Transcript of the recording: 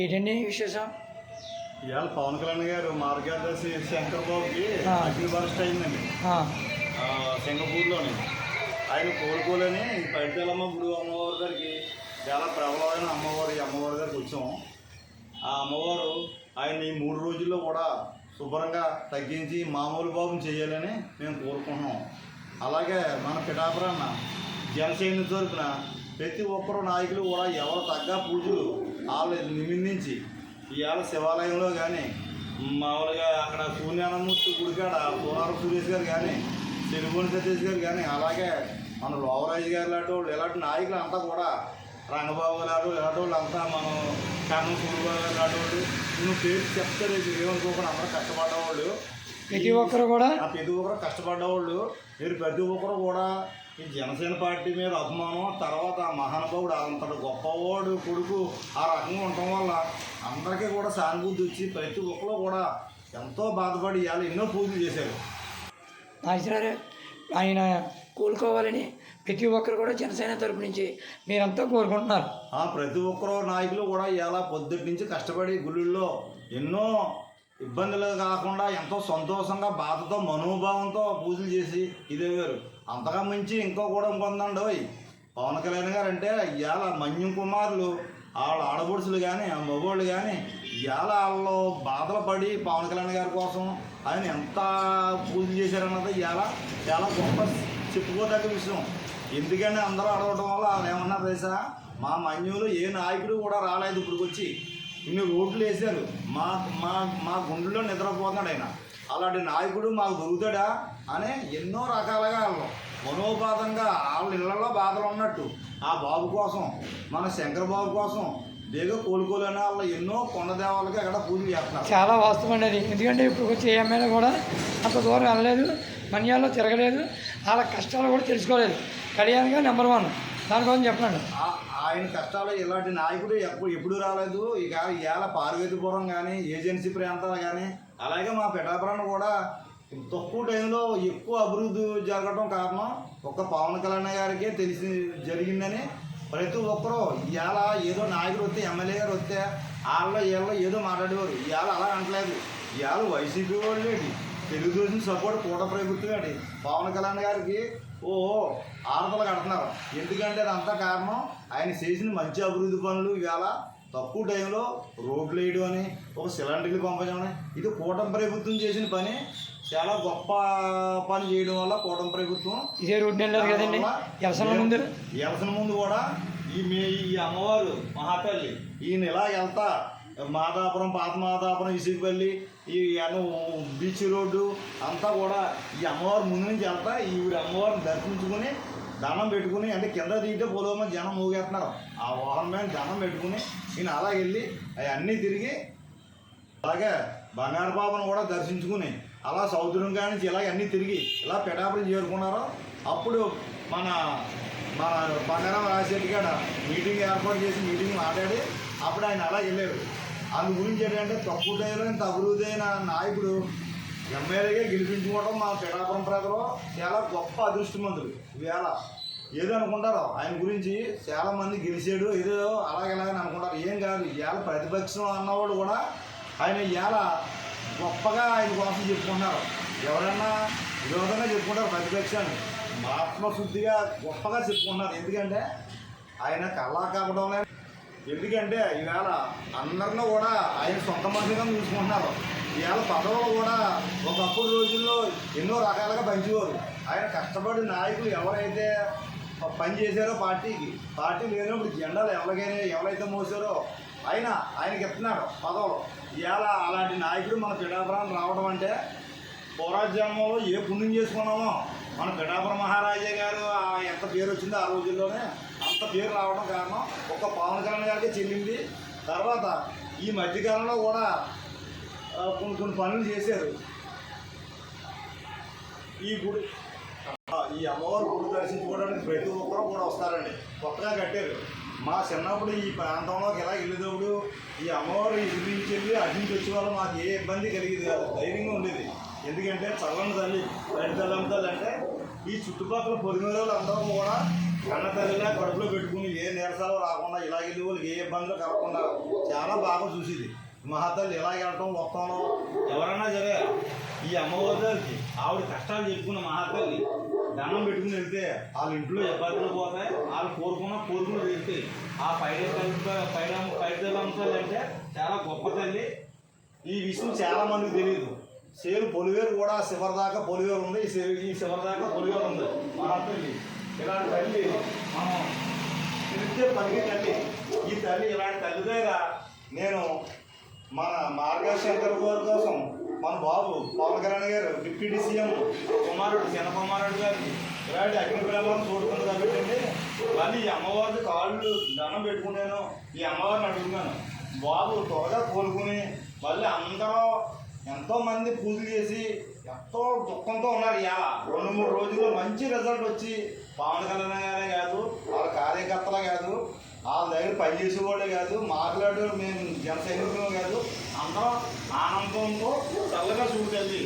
ఏంటండి విశేషం? ఇవాళ పవన్ కళ్యాణ్ గారు మార్గదర్శి శంకర్ బాబుకి. అగ్ని బరస్ట్ అయిందండి. సింగపూర్లోని. ఆయన కోలుకోలేని పైడితలమ్మ గుడి అమ్మవారి దగ్గరికి చాలా ప్రబలమైన అమ్మవారి అమ్మవారి దగ్గరికి వచ్చాం. ఆ అమ్మవారు ఆయన ఈ మూడు రోజుల్లో కూడా శుభ్రంగా తగ్గించి మామూలు బాబుని చేయాలని మేము కోరుకుంటున్నాం. అలాగే మన పిఠాపురాన్న జనసేన తరపున ప్రతి ఒక్కరు నాయకులు కూడా ఎవరు తగ్గ పూజలు వాళ్ళు నిమిందించి ఇవాళ శివాలయంలో కానీ మామూలుగా అక్కడ సూర్యానమూర్తి గుడికాడ సోనార సురేష్ గారు కానీ తెలుగుని సతీష్ గారు కానీ అలాగే మన లోవరాజు గారు లాంటి వాళ్ళు ఇలాంటి నాయకులు అంతా కూడా రంగబాబు గారు ఇలాంటి వాళ్ళు అంతా మనం కర్ణ సూర్యబాబు గారు లాంటి వాళ్ళు నువ్వు పేరు చెప్తారు ఏమనుకోకుండా అందరూ కష్టపడ్డవాళ్ళు. ప్రతి ఒక్కరు కూడా? ఆ ప్రతి ఒక్కరు కష్టపడ్డవాళ్ళు. మీరు ప్రతి ఒక్కరు కూడా ఈ జనసేన పార్టీ మీద అభిమానం తర్వాత ఆ మహానుభావుడు అంతటి గొప్పవాడు కొడుకు ఆ రకంగా ఉండటం వల్ల అందరికీ కూడా సానుభూతి వచ్చి ప్రతి ఒక్కరు కూడా ఎంతో బాధపడి ఇవాళ ఎన్నో పూజలు చేశారు. ఆయన కోలుకోవాలని ప్రతి ఒక్కరు కూడా జనసేన తరపు నుంచి మీరంతా కోరుకుంటున్నారు. ఆ ప్రతి ఒక్కరు నాయకులు కూడా ఇలా పొద్దుటి నుంచి కష్టపడి గుళ్ళల్లో ఎన్నో ఇబ్బందులు కాకుండా ఎంతో సంతోషంగా బాధతో మనోభావంతో పూజలు చేసి ఇదేవారు అంతగా మించి ఇంకో కూడా ఇంకొందండి ఓయ్ పవన్ కళ్యాణ్ గారు అంటే ఇవాళ మన్యం కుమారులు వాళ్ళ ఆడబుడుసులు కానీ ఆ మగవాళ్ళు కానీ ఇవాళ వాళ్ళు బాధలు పడి పవన్ కళ్యాణ్ గారి కోసం ఆయన ఎంత పూజలు చేశారన్నది ఇవాళ చాలా గొప్ప చెప్పుకోదగ్గ విషయం. ఎందుకని అందరూ అడగడం వల్ల వాళ్ళు ఏమన్నారు తెలుసా? మా మన్యులు ఏ నాయకుడు కూడా రాలేదు ఇప్పుడు వచ్చి ఇన్ని రోడ్లు వేశారు. మా మా మా గుండెలో నిద్రపోతున్నాడు ఆయన. అలాంటి నాయకుడు మాకు దొరుకుతాడా అని ఎన్నో రకాలుగా వాళ్ళు మనోపాతంగా వాళ్ళ ఇళ్ళలో బాధలు ఉన్నట్టు. ఆ బాబు కోసం మన శంకర బాబు కోసం దేగ కోలుకోలేని వాళ్ళు ఎన్నో కొండ దేవాలకి అక్కడ పూజలు చేస్తున్నారు. చాలా వాస్తవం అండి అది. ఎందుకంటే ఇప్పుడు వచ్చే ఎమ్మెల్యే కూడా అంత దూరం వెళ్ళలేదు. మన్యాల్లో తిరగలేదు. వాళ్ళ కష్టాలు కూడా తెలుసుకోలేదు. కళ్యాణ్గా నెంబర్ వన్. దానికోసం చెప్పండి. ఆయన కష్టాలు ఇలాంటి నాయకుడు ఎప్పుడు ఎప్పుడు రాలేదు. ఇక ఇవాళ పార్వతీపురం కానీ ఏజెన్సీ ప్రాంతాలు కానీ అలాగే మా పిఠాపురం కూడా తక్కువ టైంలో ఎక్కువ అభివృద్ధి జరగడం కారణం ఒక్క పవన్ కళ్యాణ్ గారికే తెలిసి జరిగిందని ప్రతి ఒక్కరూ ఇవాళ ఏదో నాయకుడు వస్తే ఎమ్మెల్యే గారు వస్తే వాళ్ళ వీళ్ళ ఏదో మాట్లాడేవారు. ఇవాళ అలా అనట్లేదు. ఇవాళ వైసీపీ వాళ్ళు తెలుగుదేశం సపోర్ట్ కూట ప్రభుత్వం ఏంటి? పవన్ కళ్యాణ్ గారికి ఓ ఆడతలు కడుతున్నారు. ఎందుకంటే అదంతా కారణం ఆయన చేసిన మంచి అభివృద్ధి పనులు ఇవాళ తక్కువ టైంలో రోడ్లు వేయడం అని ఒక సిలిండర్లు పంపించడం అని ఇది కూటమి ప్రభుత్వం చేసిన పని. చాలా గొప్ప పని చేయడం వల్ల కూటమి ప్రభుత్వం ఇదే రోడ్డు వెళ్ళారు కదండి. వ్యవసాయం ముందు? ఎలసిన ముందు కూడా ఈ మే ఈ అమ్మవారు మహాతల్లి ఈయన ఇలా వెళ్తా. మాదాపురం పాత మాదాపురం ఇసుకపల్లి ఈ అను బీచ్ రోడ్డు అంతా కూడా ఈ అమ్మవారి ముందు నుంచి వెళ్తా ఈవిడ అమ్మవారిని దర్శించుకుని దండం పెట్టుకుని అంటే కింద దిగితే పొలవమ జనం మూగేస్తున్నారు. ఆ వాహనం మీద దండం పెట్టుకుని ఈయన అలా వెళ్ళి అవన్నీ తిరిగి అలాగే బంగారు బాబును కూడా దర్శించుకుని అలా సౌదరం కాడి నుంచి ఇలా అన్నీ తిరిగి ఇలా పెటాపురం చేరుకున్నారో అప్పుడు మన మన బంగారం రాజశేఖర్ గారు మీటింగ్ ఏర్పాటు చేసి మీటింగ్ మాట్లాడి అప్పుడు ఆయన అలా వెళ్ళారు. అందు గురించి ఏంటంటే తక్కువ టైంలో నాయకుడు ఎమ్మెల్యేగా గెలిపించుకోవడం మా పిఠాపురం ప్రజలు చాలా గొప్ప అదృష్టమంతుడు వేళ ఏదో అనుకుంటారో ఆయన గురించి చాలా మంది గెలిచాడు ఏదో అలాగలాగని అనుకుంటారు. ఏం కాదు ఇవాళ ప్రతిపక్షం అన్నవాడు కూడా ఆయన ఇవాళ గొప్పగా ఆయన కోసం చెప్పుకుంటున్నారు. ఎవరన్నా విరోధంగా చెప్పుకుంటారు ప్రతిపక్షాన్ని. ఆత్మశుద్ధిగా గొప్పగా చెప్పుకుంటున్నారు. ఎందుకంటే ఆయన కళ్ళా లేదు ఎందుకంటే ఈవేళ అందరిలో కూడా ఆయన సొంత మనుషులుగా చూసుకుంటున్నారు. ఈవేళ పదవులు కూడా ఒకప్పుడు రోజుల్లో ఎన్నో రకాలుగా పంచేవారు. ఆయన కష్టపడి నాయకులు ఎవరైతే పని చేశారో పార్టీకి పార్టీ లేనప్పుడు జెండాలు ఎవరికైనా ఎవరైతే మోసారో ఆయన ఆయనకి ఇస్తున్నాడు పదవులు. ఇవాళ అలాంటి నాయకుడు మన పిఠాపురం రావడం అంటే పౌరాజ్యంలో ఏ పుణ్యం చేసుకున్నామో మన పిఠాపురం మహారాజా గారు ఆ ఎంత పేరు వచ్చిందో ఆ రోజుల్లోనే అంత పేరు రావడం కారణం ఒక పవన్ కళ్యాణ్ గారికి చెల్లింది. తర్వాత ఈ మధ్యకాలంలో కూడా కొన్ని కొన్ని పనులు చేశారు. ఈ గుడి ఈ అమ్మవారి గుడి దర్శించుకోవడానికి ప్రతి ఒక్కరు కూడా వస్తారండి. కొత్తగా కట్టారు. మా చిన్నప్పుడు ఈ ప్రాంతంలోకి ఎలా వెళ్ళేటప్పుడు ఈ అమ్మవారు ఇటు నుంచి వెళ్ళి అటు నుంచి వచ్చే వాళ్ళు మాకు ఏ ఇబ్బంది కలిగేది కాదు. ధైర్యంగా ఉండేది. ఎందుకంటే చల్లని తల్లి తల్లి తల్లి అంటే ఈ చుట్టుపక్కల పొలిమేర అందరం కూడా కన్న తల్లిలా కడుపులో పెట్టుకుని ఏ నీరసాలు రాకుండా ఇలాగే వాళ్ళకి ఏ ఇబ్బందులు కలగకుండా చాలా బాగా చూసేది. మహాతల్లి ఇలా వెళ్ళటం మొత్తంలో ఎవరైనా సరే ఈ అమ్మవారి దగ్గరికి ఆవిడ కష్టాలు చెప్పుకున్న మహాతల్లి దండం పెట్టుకుని వెళ్తే వాళ్ళ ఇంట్లో ఇబ్బందులు పోతాయి వాళ్ళు కోరుకున్న కోరుకుని వెళ్తాయి ఆ పైడ పైడ పైడ అంశాలు అంటే చాలా గొప్ప తల్లి. ఈ విషయం చాలా మందికి తెలియదు సేలు పొలివేరు కూడా శివరి దాకా పొలివేరు ఉంది ఈ శివ- శివరి దాకా పొలివేరు ఉంది. తల్లి మనం తిరిగితే పలికి తల్లి ఈ తల్లి ఇలాంటి తల్లి దగ్గర నేను మన మార్గశంకర్ గారి కోసం మన బాబు పవన్ కళ్యాణ్ గారు డిప్యూటీ సీఎం కుమారుడు చిన్నకుమారుడు గారికి ఇలాంటి అగ్ని పిల్లలను చూడుతుంది కాబట్టి మళ్ళీ ఈ అమ్మవారి కాళ్ళు దండం పెట్టుకున్నాను ఈ అమ్మవారిని అడుగుతున్నాను. బాబు త్వరగా కోలుకుని మళ్ళీ అందరూ ఎంతో మంది పూజలు చేసి ఎంతో దుఃఖంతో ఉన్నారు ఇవాళ. రెండు మూడు రోజుల్లో మంచి రిజల్ట్ వచ్చి పవన్ కళ్యాణ్ గారే కాదు వాళ్ళ కార్యకర్తలే కాదు వాళ్ళ దగ్గర పనిచేసే వాళ్ళే కాదు మాట్లాడే మేము జన సైనికులు కాదు అందరం ఆనందంతో చల్లగా చూడగలిగి